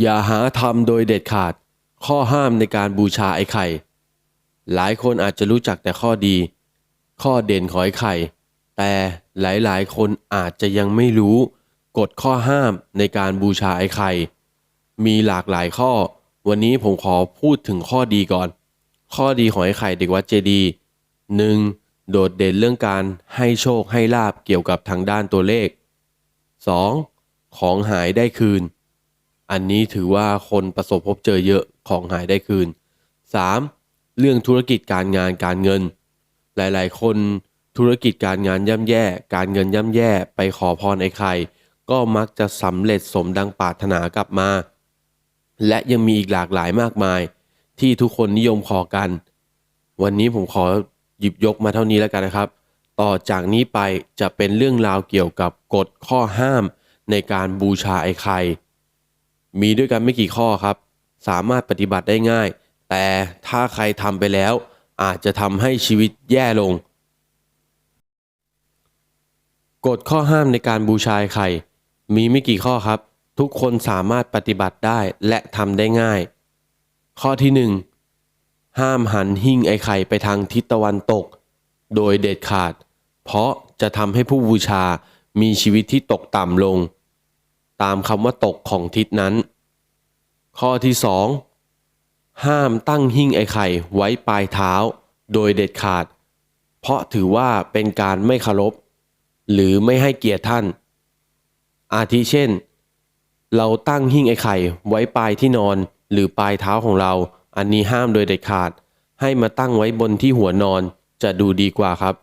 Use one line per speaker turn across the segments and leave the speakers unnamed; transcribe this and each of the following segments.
อย่าหาทำโดยเด็ดขาด ข้อห้ามในการบูชาไอ้ไข่ หลายคนอาจจะรู้จักแต่ข้อดี ข้อเด่นของไอ้ไข่ แต่หลายๆ คนอาจจะยังไม่รู้กฎข้อห้ามในการบูชาไอ้ไข่ มีหลากหลายข้อ วันนี้ผมขอพูดถึงข้อดีก่อน ข้อดีของไอ้ไข่เด็กวัดเจดีหนึ่งโดดเด่นเรื่องการให้โชคให้ลาบเกี่ยวกับทางด้านตัวเลข 2. ของหายได้คืน อันนี้ถือว่าคนประสบพบเจอเยอะของหายได้คืน 3. เรื่องธุรกิจการงานการเงิน หลายๆ คนธุรกิจการงานย่ำแย่ การเงินย่ำแย่ไปขอพรไอ้ไข่ก็มักจะสำเร็จสมดังปรารถนากลับมา และยังมีอีกหลากหลายมากมาย ที่ทุกคนนิยมขอกัน วันนี้ผมขอหยิบยกมาเท่านี้แล้วกันนะครับ ต่อจากนี้ไปจะเป็นเรื่องราวเกี่ยวกับกฎข้อห้ามในการบูชาไอ้ไข่ มีด้วยกันไม่กี่ข้อครับ สามารถปฏิบัติได้ง่าย แต่ถ้าใครทำไปแล้ว อาจจะทำให้ชีวิตแย่ลง กฎข้อห้ามในการบูชาไอ้ไข่ มีไม่กี่ข้อครับ ทุกคนสามารถปฏิบัติได้และทำได้ง่าย ข้อที่หนึ่งห้ามหันหิ้งไอไข่ไปทางทิศตะวันตก โดยเด็ดขาด เพราะจะทำให้ผู้บูชามีชีวิตที่ตกต่ำลง ตามคำว่าตกของทิศนั้น ข้อที่สองห้ามตั้งหิ้งไอ้ไข่ไว้ปลายเท้า โดยเด็ดขาด เพราะถือว่าเป็นการไม่เคารพหรือไม่ให้เกียรติท่าน อาทิเช่น เราตั้งหิ้งไอ้ไข่ไว้ปลายที่นอนหรือปลายเท้าของเรา อันนี้ห้ามโดยเด็ดขาด ให้มาตั้งไว้บนที่หัวนอนจะดูดีกว่าครับ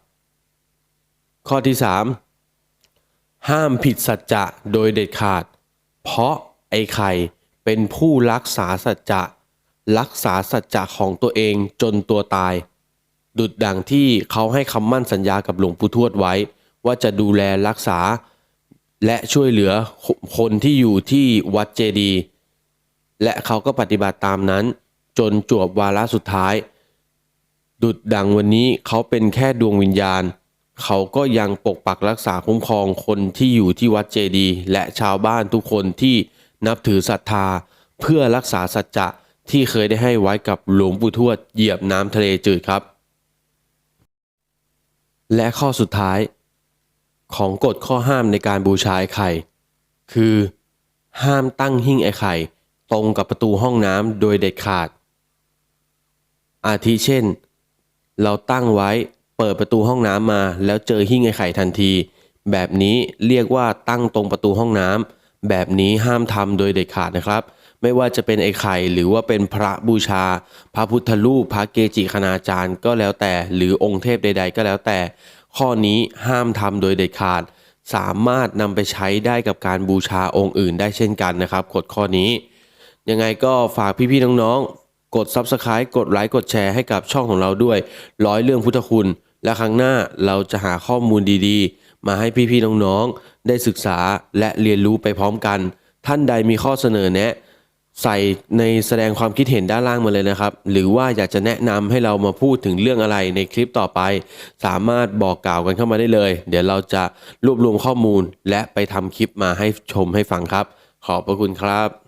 ข้อที่3 ห้ามผิดสัจจะโดยเด็ดขาด เพราะไอ้ไข่เป็นผู้รักษาสัจจะรักษาสัจจะของตัวเองจนตัวตาย ดุดดังที่เขาให้คำมั่นสัญญากับหลวงปู่ทวดไว้ ว่าจะดูแลรักษา และช่วยเหลือคนที่อยู่ที่วัดเจดี และเขาก็ปฏิบัติตามนั้น จนจวบวาระสุดท้าย ดุดดังวันนี้เขาเป็นแค่ดวงวิญญาณ เขาก็ยังปกปักรักษาคุ้มครองคนที่อยู่ที่วัดเจดี และชาวบ้านทุกคนที่นับถือศรัทธา เพื่อรักษาสัจจะที่เคยได้ให้ไว้กับหลวงปู่ทวดเหยียบน้ำทะเลจืดครับ และข้อสุดท้าย ของกฎข้อห้ามในการบูชาไอ้ไข่ คือ ห้ามตั้งหิ้งไอ้ไข่ ตรงกับประตูห้องน้ำโดยเด็ดขาด อาทิเช่น เราตั้งไว้ ปิดประตูห้องน้ำมา แล้วเจอหิ้งไอ้ไข่ทันที แบบนี้เรียกว่าตั้งตรงประตูห้องน้ำแบบนี้ห้ามทำโดยเด็ดขาดนะครับ ไม่ว่าจะเป็นไอ้ไข่หรือว่าเป็นพระบูชา พระพุทธรูปพระเกจิคณาจารย์ก็แล้วแต่หรือองค์เทพใด ๆ ก็แล้วแต่ ข้อนี้ห้ามทำโดยเด็ดขาด สามารถนำไปใช้ได้กับการบูชาองค์อื่นได้เช่นกันนะครับกฎข้อนี้ ยังไงก็ฝากพี่ๆน้องๆกด Subscribe กดไลค์ กดแชร์ให้กับช่องของเราด้วย ร้อยเรื่องพุทธคุณ และครั้งหน้าเราจะหาข้อมูลดีๆ มาให้พี่ๆน้องๆ ได้ศึกษาและเรียนรู้ไปพร้อมกัน ท่านใดมีข้อเสนอแนะ ใส่ในแสดงความคิดเห็นด้านล่างมาเลยนะครับ หรือว่าอยากจะแนะนำให้เรามาพูดถึงเรื่องอะไรในคลิปต่อไป สามารถบอกกล่าวกันเข้ามาได้เลย เดี๋ยวเราจะรวบรวมข้อมูลและไปทำคลิปมาให้ชมให้ฟังครับ ขอบพระคุณครับ